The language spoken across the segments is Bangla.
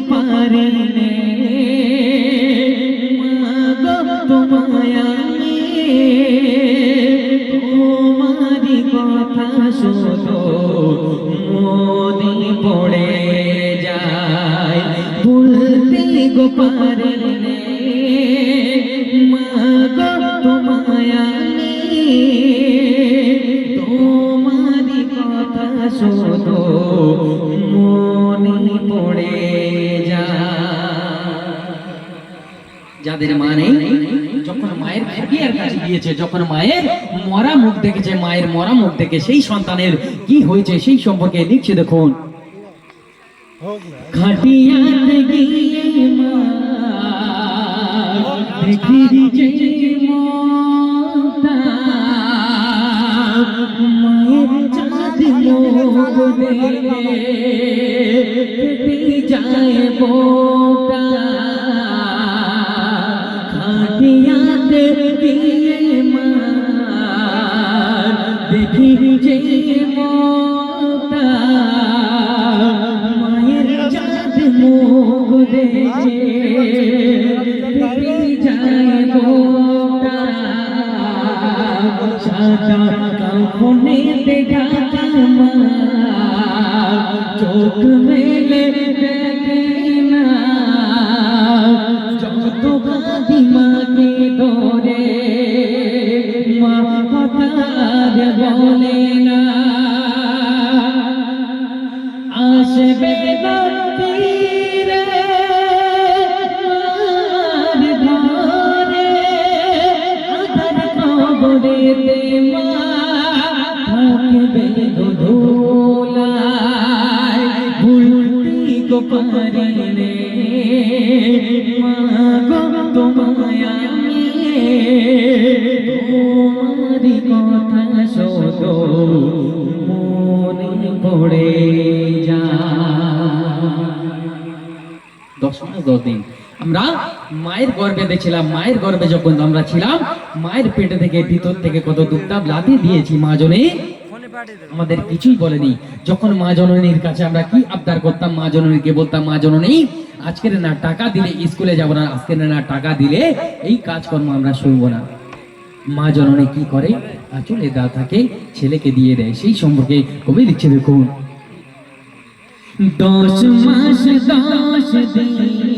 পারিলে তোমারি কথা শুধু মনে পড়ে যায় ভুলতে গো পারিলে যাদের মা নেই, যখন মায়ের খুঁটিয়ার কাছে গিয়েছে, যখন মায়ের মরা মুখ দেখেছে, মায়ের মরা মুখ দেখে সেই সন্তানের কি হয়েছে সেই সম্পর্কে লিখছে দেখুন। যায় খাটিয়াতে গিয়ে মা দেখি যে মমতা, মায়ের চাঁদ মুখ দেখে যায় বোটা সাদা কাপড়েতে ঢাকা মা চোখ মেলে কবরেতে মা থাকবে ধুলায় ভুলতি গো পারিলে মা গো, তোমায় আমি তোমারি কথা দশ দশ দিন। আমরা মায়ের গর্ভে ছিলাম মায়ের গর্ভে যখন আমরা ছিলাম, মায়ের পেটে থেকে ভিতর থেকে কত দুধটা লাথি দিয়েছি মা জনে আমাদের কিছুই বলেনি। যখন মা জননীর কাছে আমরা কি আবদার করতাম, মা জননীকে বলতাম, মা জননী, আজকের না টাকা দিলে স্কুলে যাব না, আজকের না টাকা দিলে এই কাজকর্ম আমরা শুনব না। মা জননী কি করে? আচলে দা থাকে, ছেলেকে দিয়ে দেয়। সেই সম্পর্কে কবি লিখছে দেখুন। দশ মাস, দশ দিন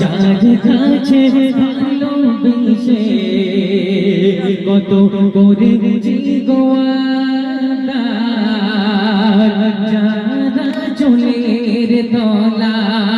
যার কাছে ভালোবেসে কত করে গোয়া যারা চলের তলায়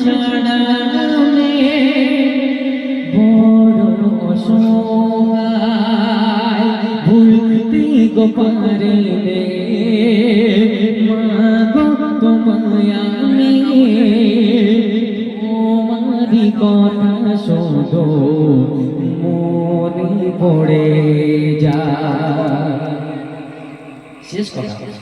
তোমাকে ছাড়া আমি বড় অসহায় ভুলতে গো পারে রে মা গো তোমায় আমি তোমারি কথা। শোধো মনে পড়ে যা শেষ কথা।